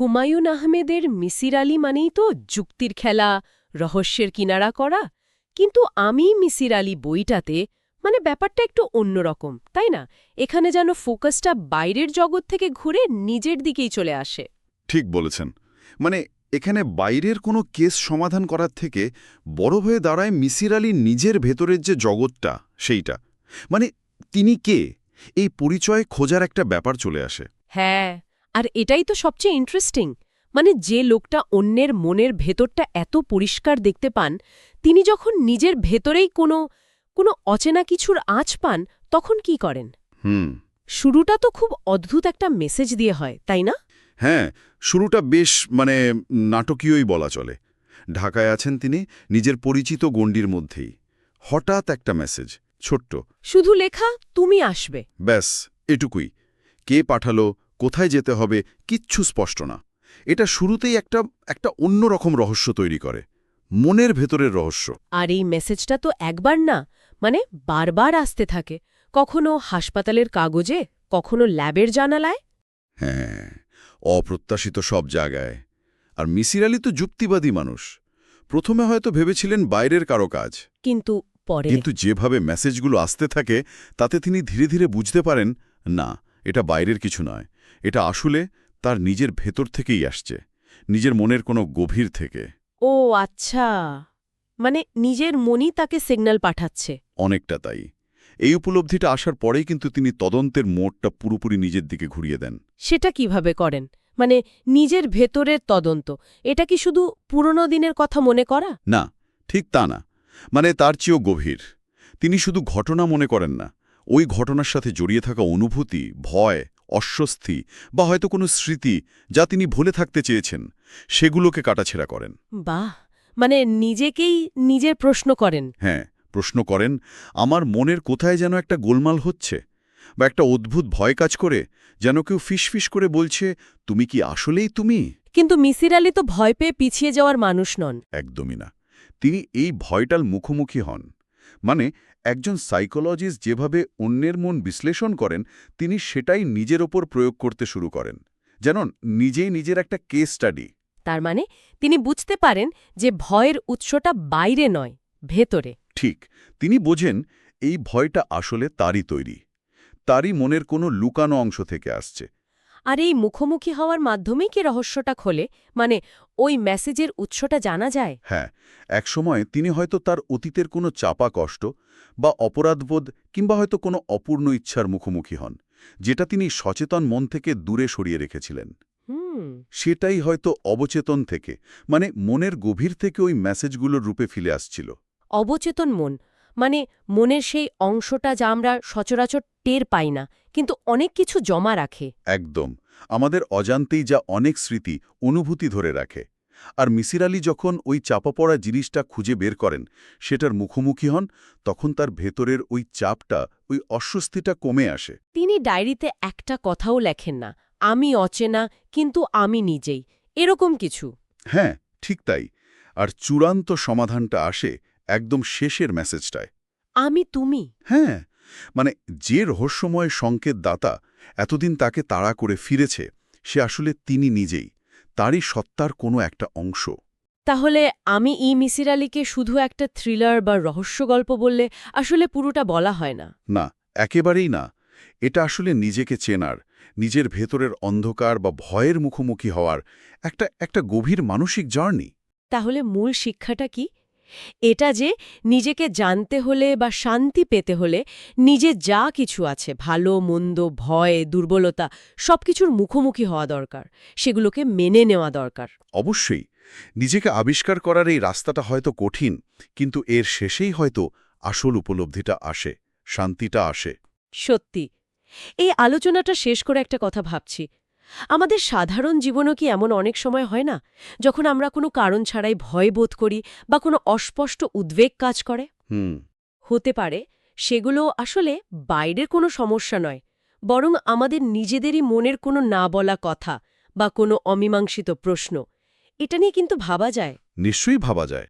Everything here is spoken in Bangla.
হুমায়ুন আহমেদের মিসির আলী মানেই তো যুক্তির খেলা রহস্যের কিনারা করা। কিন্তু আমি মিসির আলী বইটাতে মানে ব্যাপারটা একটু অন্যরকম তাই না? এখানে যেন ফোকাসটা বাইরের জগৎ থেকে ঘুরে নিজের দিকেই চলে আসে। ঠিক বলেছেন। মানে এখানে বাইরের কোনো কেস সমাধান করার থেকে বড় হয়ে দাঁড়ায় মিসির আলী নিজের ভেতরের যে জগৎটা সেইটা। মানে তিনি কে? এই পরিচয় খোঁজার একটা ব্যাপার চলে আসে। হ্যাঁ আর এটাই তো সবচেয়ে ইন্টারেস্টিং মানে যে লোকটা অন্যের মনের ভেতরটা এত পরিষ্কার দেখতে পান তিনি যখন নিজের ভেতরেই কোনো কোনো অচেনা কিছুর আঁচ পান তখন কি করেন? হুম। শুরুটা তো খুব অদ্ভুত একটা মেসেজ দিয়ে হয় তাই না? হ্যাঁ শুরুটা বেশ মানে নাটকীয়ই বলা চলে। ঢাকায় আছেন তিনি নিজের পরিচিত গণ্ডির মধ্যেই। হঠাৎ একটা মেসেজ ছোট্ট। শুধু লেখা তুমি আসবে। ব্যাস এটুকুই। কে পাঠালো কোথায় যেতে হবে কিচ্ছু স্পষ্ট না। এটা শুরুতেই একটা একটা অন্যরকম রহস্য তৈরি করে মনের ভেতরের রহস্য। আর এই মেসেজটা তো একবার না মানে বারবার আসতে থাকে। কখনো হাসপাতালের কাগজে কখনো ল্যাবের জানালায়? হ্যাঁ অপ্রত্যাশিত সব জায়গায়। আর মিসির আলী তো যুক্তিবাদী মানুষ। প্রথমে হয়তো ভেবেছিলেন বাইরের কারও কাজ। কিন্তু পরে? কিন্তু যেভাবে মেসেজগুলো আসতে থাকে তাতে তিনি ধীরে ধীরে বুঝতে পারেন না এটা বাইরের কিছু নয়। এটা আসলে তার নিজের ভেতর থেকেই আসছে নিজের মনের কোনো গভীর থেকে। ও আচ্ছা। মানে নিজের মনই তাকে সিগন্যাল পাঠাচ্ছে। অনেকটা তাই। এই উপলব্ধিটা আসার পরেই কিন্তু তিনি তদন্তের মোড়টা পুরোপুরি নিজের দিকে ঘুরিয়ে দেন। সেটা কীভাবে করেন? মানে নিজের ভেতরের তদন্ত। এটা কি শুধু পুরনো দিনের কথা মনে করা? না ঠিক তা না। মানে তার চেয়েও গভীর। তিনি শুধু ঘটনা মনে করেন না ওই ঘটনার সাথে জড়িয়ে থাকা অনুভূতি ভয় অস্বস্তি বা হয়তো কোনো স্মৃতি যা তিনি ভুলে থাকতে চেয়েছেন সেগুলোকে কাটাছেড়া করেন। বাহ! মানে নিজেকেই নিজের প্রশ্ন করেন। হ্যাঁ প্রশ্ন করেন আমার মনের কোথায় যেন একটা গোলমাল হচ্ছে? বা একটা অদ্ভুত ভয় কাজ করে? যেন কেউ ফিসফিস করে বলছে তুমি কি আসলেই তুমি কিন্তু মিসির আলী তো ভয় পেয়ে পিছিয়ে যাওয়ার মানুষ নন। একদমই না। তিনি এই ভয়টার মুখোমুখি হন। মানে একজন সাইকোলজিস্ট যেভাবে অন্যের মন বিশ্লেষণ করেন তিনি সেটাই নিজের ওপর প্রয়োগ করতে শুরু করেন। যেন নিজেই নিজের একটা কেস স্টাডি তার মানে তিনি বুঝতে পারেন যে ভয়ের উৎসটা বাইরে নয় ভেতরে। ঠিক তিনি বোঝেন এই ভয়টা আসলে তারই তৈরি। তারই মনের কোনো লুকানো অংশ থেকে আসছে। আর এই মুখোমুখি হওয়ার মাধ্যমেই কি রহস্যটা খোলে? মানে ওই মেসেজের উৎসটা জানা যায়? হ্যাঁ একসময় তিনি হয়তো তার অতীতের কোনো চাপা কষ্ট বা অপরাধবোধ কিংবা হয়তো কোনো অপূর্ণ ইচ্ছার মুখোমুখি হন যেটা তিনি সচেতন মন থেকে দূরে সরিয়ে রেখেছিলেন। হুম। সেটাই হয়তো অবচেতন থেকে মানে মনের গভীর থেকে ওই মেসেজগুলোর রূপে ফিরে আসছিল। অবচেতন মন। মানে মনের সেই অংশটা যা আমরা সচরাচর টের পাই না কিন্তু অনেক কিছু জমা রাখে। একদম। আমাদের অজান্তেই যা অনেক স্মৃতি অনুভূতি ধরে রাখে। আর মিসির আলী যখন ওই চাপা পড়া জিনিসটা খুঁজে বের করেন সেটার মুখোমুখি হন তখন তার ভেতরের ওই চাপটা ওই অস্বস্তিটা কমে আসে। তিনি ডায়েরিতে একটা কথাও লেখেন না আমি অচেনা কিন্তু আমি নিজেই। এরকম কিছু। হ্যাঁ ঠিক তাই। আর চূড়ান্ত সমাধানটা আসে একদম শেষের মেসেজটায় আমি তুমি? হ্যাঁ মানে যে রহস্যময় সংকেত দাতা এতদিন তাকে তাড়া করে ফিরেছে সে আসলে তিনি নিজেই তারই সত্তার কোনো একটা অংশ। তাহলে আমি ই মিসির আলীকে শুধু একটা থ্রিলার বা রহস্য গল্প বললে আসলে পুরোটা বলা হয় না? না একেবারেই না। এটা আসলে নিজেকে চেনার নিজের ভেতরের অন্ধকার বা ভয়ের মুখোমুখি হওয়ার একটা একটা গভীর মানসিক জার্নি। তাহলে মূল শিক্ষাটা কি? এটা যে নিজেকে জানতে হলে বা শান্তি পেতে হলে নিজে যা কিছু আছে ভালো মন্দ ভয় দুর্বলতা সব কিছুর মুখোমুখি হওয়া দরকার সেগুলোকে মেনে নেওয়া দরকার। অবশ্যই নিজেকে আবিষ্কার করার এই রাস্তাটা হয়তো কঠিন কিন্তু এর শেষেই হয়তো আসল উপলব্ধিটা আসে শান্তিটা আসে। সত্যি এই আলোচনাটা শেষ করে একটা কথা ভাবছি আমাদের সাধারণ জীবনও কি এমন অনেক সময় হয় না যখন আমরা কোনো কারণ ছাড়াই ভয় বোধ করি বা কোনো অস্পষ্ট উদ্বেগ কাজ করে? হুম। হতে পারে সেগুলো আসলে বাইরের কোনো সমস্যা নয় বরং আমাদের নিজেদেরই মনের কোনো না বলা কথা বা কোনো অমীমাংসিত প্রশ্ন। এটা নিয়ে কিন্তু ভাবা যায়। নিশ্চয়ই ভাবা যায়।